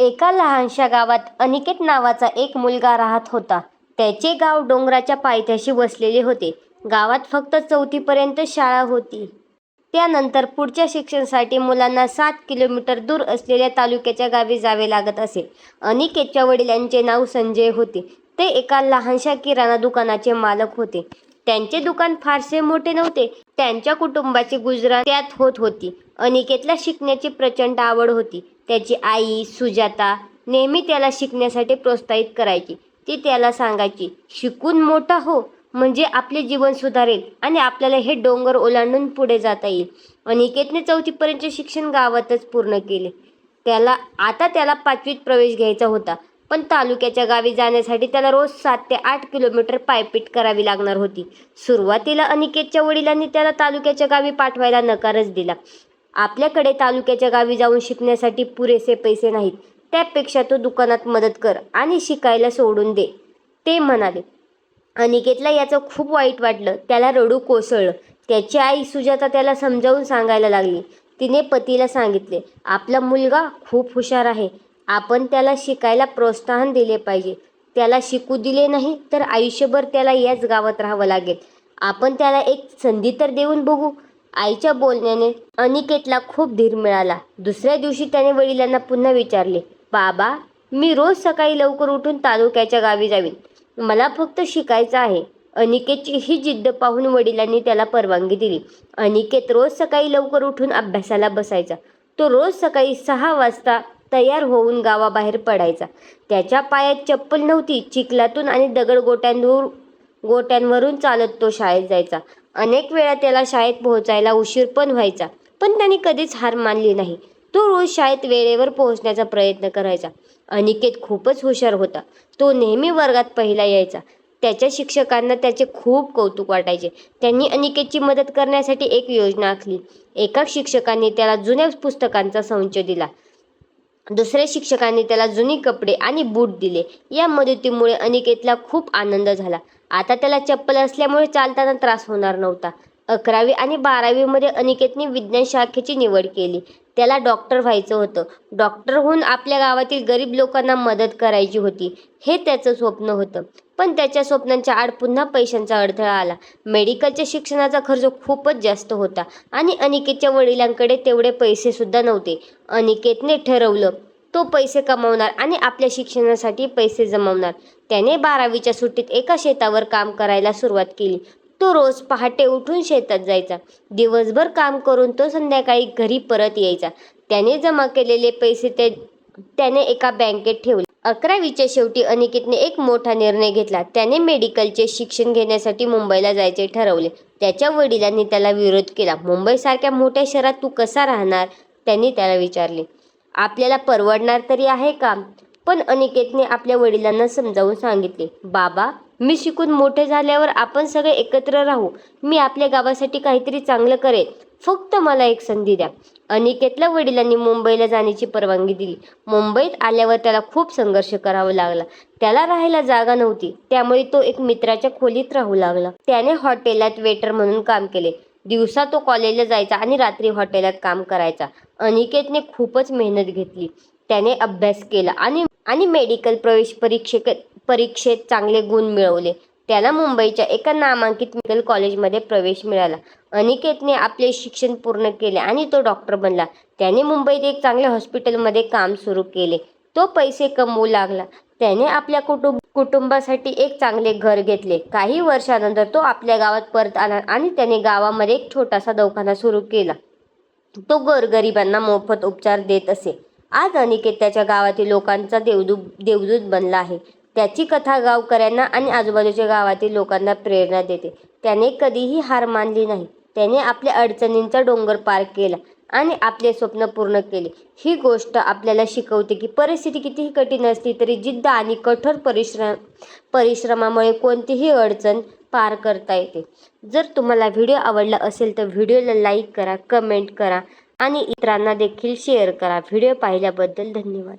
एका लहानशा गावात अनिकेत नावाचा एक मुलगा राहत होता. त्याचे गाव डोंगराच्या पायथ्याशी वसलेले होते. गावात फक्त चौथीपर्यंत शाळा होती. त्यानंतर पुढच्या शिक्षणासाठी मुलांना सात किलोमीटर दूर असलेल्या तालुक्याच्या गावी जावे लागत असे. अनिकेतच्या वडिलांचे नाव संजय होते. ते एका लहानशा किराणा दुकानाचे मालक होते. त्यांचे दुकान फारसे मोठे नव्हते. त्यांच्या कुटुंबाची गुजरात त्यात होत होती. अनिकेतला शिकण्याची प्रचंड आवड होती. त्याची आई सुजाता नेहमी त्याला शिकण्यासाठी प्रोत्साहित करायची. ती त्याला सांगायची, शिकून मोठा हो, म्हणजे आपले जीवन सुधारेल आणि आपल्याला हे डोंगर ओलांडून पुढे जाता येईल. अनिकेतने चौथीपर्यंतचे शिक्षण गावातच पूर्ण केले. त्याला आता त्याला पाचवीत प्रवेश घ्यायचा होता. पण तालुक्याच्या गावी जाण्यासाठी त्याला रोज सात ते आठ किलोमीटर पायपीट करावी लागणार होती. सुरुवातीला अनिकेतच्या वडिलांनी त्याला तालुक्याच्या गावी पाठवायला नकारच दिला. आपल्याकडे तालुक्याच्या गावी जाऊन शिकण्यासाठी पुरेसे पैसे नाहीत. त्यापेक्षा तो दुकानात मदत कर आणि शिकायला सोडून दे, ते म्हणाले. अनिकेतला याचं खूप वाईट वाटलं. त्याला रडू कोसळलं. त्याची आई सुजाता त्याला समजावून सांगायला लागली. तिने पतीला सांगितले, आपला मुलगा खूप हुशार आहे. आपण त्याला शिकायला प्रोत्साहन दिले पाहिजे. त्याला शिकू दिले नाही तर आयुष्यभर त्याला याच गावात राहावं लागेल. आपण त्याला एक संधी तर देऊन बघू. आईच्या बोलण्याने अनिकेतला खूप धीर मिळाला. दुसऱ्या दिवशी त्याने वडिलांना पुन्हा विचारले, बाबा, मी रोज सकाळी लवकर उठून तालुक्याच्या गावी जावीन. मला फक्त शिकायचं आहे. अनिकेतची ही जिद्द पाहून वडिलांनी त्याला परवानगी दिली. अनिकेत रोज सकाळी लवकर उठून अभ्यासाला बसायचा. तो रोज सकाळी सहा वाजता तयार होऊन गावाबाहेर पडायचा. त्याच्या पायात चप्पल नव्हती. चिखलातून आणि दगड गोट्यांवर गोट्यांवरून चालत तो शाळेत जायचा. अनेक वेळा त्याला शाळेत पोहोचायला उशीर पण व्हायचा. पण त्याने कधीच हार मानली नाही. तो रोज शाळेत वेळेवर पोहोचण्याचा प्रयत्न करायचा. अनिकेत खूपच हुशार होता. तो नेहमी वर्गात पहिला यायचा. त्याच्या शिक्षकांना त्याचे खूप कौतुक वाटायचे. त्यांनी अनिकेतची मदत करण्यासाठी एक योजना आखली. एका शिक्षकाने त्याला जुन्या पुस्तकांचा संच दिला. दुसऱ्या शिक्षकांनी त्याला जुनी कपडे आणि बूट दिले. या मदतीमुळे अनिकेतला खूप आनंद झाला. आता त्याला चप्पल असल्यामुळे चालताना त्रास होणार नव्हता. अकरावी आणि बारावीमध्ये अनिकेतने विज्ञान शाखेची निवड केली. त्याला डॉक्टर व्हायचं होतं. डॉक्टर होऊन आपल्या गावातील गरीब लोकांना मदत करायची होती, हे त्याचं स्वप्न होतं. पण त्याच्या स्वप्नांच्या आड पुन्हा पैशांचा अडथळा आला. मेडिकलच्या शिक्षणाचा खर्च खूपच जास्त होता आणि अनिकेतच्या वडिलांकडे तेवढे पैसेसुद्धा नव्हते. अनिकेतने ठरवलं, तो पैसे कमावणार आणि आपल्या शिक्षणासाठी पैसे जमवणार. त्याने बारावीच्या सुट्टीत एका शेतावर काम करायला सुरुवात केली. तो रोज पहाटे उठून शेतात जायचा. दिवसभर काम करून तो संध्याकाळी घरी परत यायचा. त्याने जमा केलेले पैसे ते त्याने एका बँकेत ठेवले. अकरावीच्या शेवटी अनिकेतने एक मोठा निर्णय घेतला. त्याने मेडिकलचे शिक्षण घेण्यासाठी मुंबईला जायचे ठरवले. त्याच्या वडिलांनी त्याला विरोध केला. मुंबईसारख्या मोठ्या शहरात तू कसा राहणार? त्यांनी त्याला विचारले. आपल्याला परवडणार तरी आहे का? पण अनिकेतने आपल्या वडिलांना समजावून सांगितले, बाबा, मी शिकून मोठे झाल्यावर आपण सगळे एकत्र राहू. मी आपल्या गावासाठी काहीतरी चांगलं करेन. फक्त मला एक संधी द्या. अनिकेतला वडिलांनी मुंबईला जाण्याची परवानगी दिली. मुंबईत आल्यावर त्याला खूप संघर्ष करावा लागला. त्याला राहायला जागा नव्हती. त्यामुळे तो एक मित्राच्या खोलीत राहू लागला. त्याने हॉटेलात वेटर म्हणून काम केले. दिवसा तो कॉलेजला जायचा आणि रात्री हॉटेलात काम करायचा. अनिकेतने खूपच मेहनत घेतली. त्याने अभ्यास केला आणि आणि मेडिकल प्रवेश परीक्षेक परीक्षेत चांगले गुण मिळवले. त्याला मुंबईच्या एका नामांकित मेडिकल कॉलेजमध्ये प्रवेश मिळाला. अनिकेतने आपले शिक्षण पूर्ण केले आणि तो डॉक्टर बनला. त्याने मुंबईत एक चांगल्या हॉस्पिटलमध्ये काम सुरू केले. तो पैसे कमवू लागला. त्याने आपल्या कुटुंब कुटुंबासाठी एक चांगले घर घेतले. काही वर्षानंतर तो आपल्या गावात परत आला आणि त्याने गावामध्ये एक छोटासा दवाखाना सुरू केला. तो गोरगरिबांना मोफत उपचार देत असे. आज अनिकेत त्याच्या गावातील लोकांचा देवदूत बनला आहे. त्याची कथा गावकऱ्यांना आणि आजूबाजूच्या गावातील लोकांना प्रेरणा देते. त्याने कधीही हार मानली नाही. त्याने आपल्या अडचणींचा डोंगर पार केला आणि आपले स्वप्न पूर्ण केले. ही गोष्ट आपल्याला शिकवते की परिस्थिती कितीही कठीण असली तरी जिद्द आणि कठोर परिश्रम परिश्रमामुळे कोणतीही अडचण पार करता येते. जर तुम्हाला व्हिडिओ आवडला असेल तर व्हिडिओला लाईक करा, कमेंट करा आणि इतरांना देखील शेअर करा. व्हिडिओ पाहिल्याबद्दल धन्यवाद.